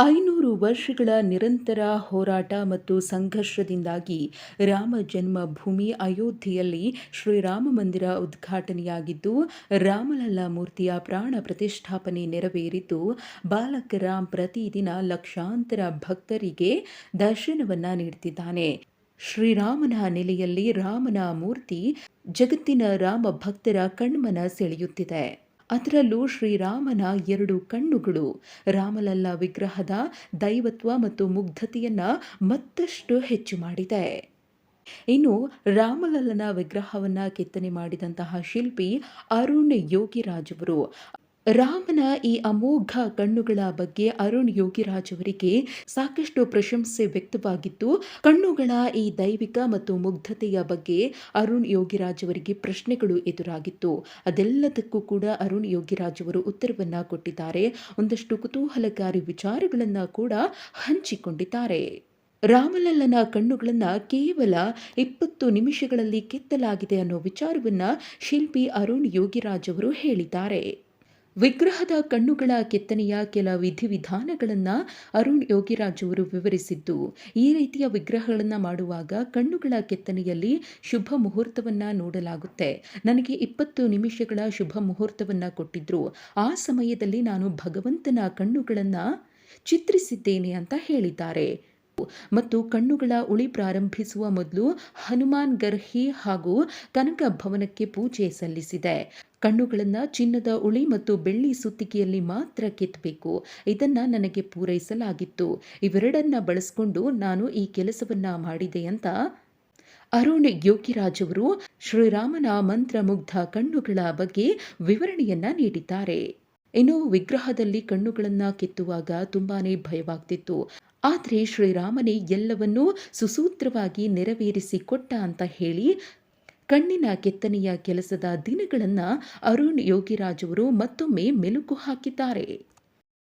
ಐನೂರು ವರ್ಷಗಳ ನಿರಂತರ ಹೋರಾಟ ಮತ್ತು ಸಂಘರ್ಷದಿಂದಾಗಿ ರಾಮ ಜನ್ಮಭೂಮಿ ಅಯೋಧ್ಯೆಯಲ್ಲಿ ಶ್ರೀರಾಮ ಮಂದಿರ ಉದ್ಘಾಟನೆಯಾಗಿದ್ದು, ರಾಮಲಲ್ಲಾ ಮೂರ್ತಿಯ ಪ್ರಾಣ ಪ್ರತಿಷ್ಠಾಪನೆ ನೆರವೇರಿದ್ದು, ಬಾಲಕ ರಾಮ್ ಪ್ರತಿದಿನ ಲಕ್ಷಾಂತರ ಭಕ್ತರಿಗೆ ದರ್ಶನವನ್ನು ನೀಡುತ್ತಿದ್ದಾನೆ ಶ್ರೀರಾಮನ ನೆಲೆಯಲ್ಲಿ ರಾಮನ ಮೂರ್ತಿ ಜಗತ್ತಿನ ರಾಮ ಭಕ್ತರ ಕಣ್ಮನ ಸೆಳೆಯುತ್ತಿದೆ. ಅದರಲ್ಲೂ ಶ್ರೀರಾಮನ ಎರಡು ಕಣ್ಣುಗಳು. ರಾಮಲಲ್ಲ ವಿಗ್ರಹದ ದೈವತ್ವ ಮತ್ತು ಮುಗ್ಧತೆಯನ್ನು ಮತ್ತಷ್ಟು ಹೆಚ್ಚು ಮಾಡಿದೆ. ಇನ್ನು ರಾಮಲಲ್ಲನ ವಿಗ್ರಹವನ್ನು ಕೆತ್ತನೆ ಮಾಡಿದಂತಹ ಶಿಲ್ಪಿ ಅರುಣ್ ಯೋಗಿರಾಜ್ ಅವರು. ರಾಮನ ಈ ಅಮೋಘ ಕಣ್ಣುಗಳ ಬಗ್ಗೆ ಅರುಣ್ ಯೋಗಿರಾಜ್ ಅವರಿಗೆ ಸಾಕಷ್ಟು ಪ್ರಶಂಸೆ ವ್ಯಕ್ತವಾಗಿದ್ದು, ಕಣ್ಣುಗಳ ಈ ದೈವಿಕ ಮತ್ತು ಮುಗ್ಧತೆಯ ಬಗ್ಗೆ ಅರುಣ್ ಯೋಗಿರಾಜ್ ಅವರಿಗೆ ಪ್ರಶ್ನೆಗಳು ಎದುರಾಗಿತ್ತು. ಅದೆಲ್ಲದಕ್ಕೂ ಕೂಡ ಅರುಣ್ ಯೋಗಿರಾಜ್ ಅವರು ಉತ್ತರವನ್ನ ಕೊಟ್ಟಿದ್ದಾರೆ. ಒಂದಷ್ಟು ಕುತೂಹಲಕಾರಿ ವಿಚಾರಗಳನ್ನು ಕೂಡ ಹಂಚಿಕೊಂಡಿದ್ದಾರೆ. ರಾಮಲಲ್ಲನ ಕಣ್ಣುಗಳನ್ನು ಕೇವಲ ಇಪ್ಪತ್ತು ನಿಮಿಷಗಳಲ್ಲಿ ಕೆತ್ತಲಾಗಿದೆ ಅನ್ನೋ ವಿಚಾರವನ್ನ ಶಿಲ್ಪಿ ಅರುಣ್ ಯೋಗಿರಾಜ್ ಅವರು ಹೇಳಿದ್ದಾರೆ. ವಿಗ್ರಹದ ಕಣ್ಣುಗಳ ಕೆತ್ತನೆಯ ಕೆಲ ವಿಧಿವಿಧಾನಗಳನ್ನು ಅರುಣ್ ಯೋಗಿರಾಜ್ ಅವರು ವಿವರಿಸಿದ್ದು, ಈ ರೀತಿಯ ವಿಗ್ರಹಗಳನ್ನು ಮಾಡುವಾಗ ಕಣ್ಣುಗಳ ಕೆತ್ತನೆಯಲ್ಲಿ ಶುಭ ಮುಹೂರ್ತವನ್ನು ನೋಡಲಾಗುತ್ತೆ. ನನಗೆ ಇಪ್ಪತ್ತು ನಿಮಿಷಗಳ ಶುಭ ಮುಹೂರ್ತವನ್ನು ಕೊಟ್ಟಿದ್ರು. ಆ ಸಮಯದಲ್ಲಿ ನಾನು ಭಗವಂತನ ಕಣ್ಣುಗಳನ್ನು ಚಿತ್ರಿಸಿದ್ದೇನೆ ಅಂತ ಹೇಳಿದ್ದಾರೆ. ಮತ್ತು ಕಣ್ಣುಗಳ ಉಳಿ ಪ್ರಾರಂಭಿಸುವ ಮೊದಲು ಹನುಮಾನ್ ಗರ್ಹಿ ಹಾಗೂ ಕನಕ ಭವನಕ್ಕೆ ಪೂಜೆ ಸಲ್ಲಿಸಿದೆ. ಕಣ್ಣುಗಳನ್ನು ಚಿನ್ನದ ಉಳಿ ಮತ್ತು ಬೆಳ್ಳಿ ಸುತ್ತಿಗೆಯಲ್ಲಿ ಮಾತ್ರ ಕೆತ್ತಬೇಕು. ಇದನ್ನ ನನಗೆ ಪೂರೈಸಲಾಗಿತ್ತು. ಇವೆರಡನ್ನ ಬಳಸಿಕೊಂಡು ನಾನು ಈ ಕೆಲಸವನ್ನ ಮಾಡಿದೆ ಅಂತ ಅರುಣ್ ಯೋಗಿರಾಜ್ ಅವರು ಶ್ರೀರಾಮನ ಮಂತ್ರಮುಗ್ಧ ಕಣ್ಣುಗಳ ಬಗ್ಗೆ ವಿವರಣೆಯನ್ನ ನೀಡಿದ್ದಾರೆ. ಇನ್ನು ವಿಗ್ರಹದಲ್ಲಿ ಕಣ್ಣುಗಳನ್ನು ಕೆತ್ತುವಾಗ ತುಂಬಾನೇ ಭಯವಾಗ್ತಿತ್ತು. ಆದರೆ ಶ್ರೀರಾಮನೇ ಎಲ್ಲವನ್ನೂ ಸುಸೂತ್ರವಾಗಿ ನೆರವೇರಿಸಿಕೊಟ್ಟ ಅಂತ ಹೇಳಿ ಕಣ್ಣಿನ ಕೆತ್ತನೆಯ ಕೆಲಸದ ದಿನಗಳನ್ನು ಅರುಣ್ ಯೋಗಿರಾಜ್ ಅವರು ಮತ್ತೊಮ್ಮೆ ಮೆಲುಕು ಹಾಕಿದ್ದಾರೆ.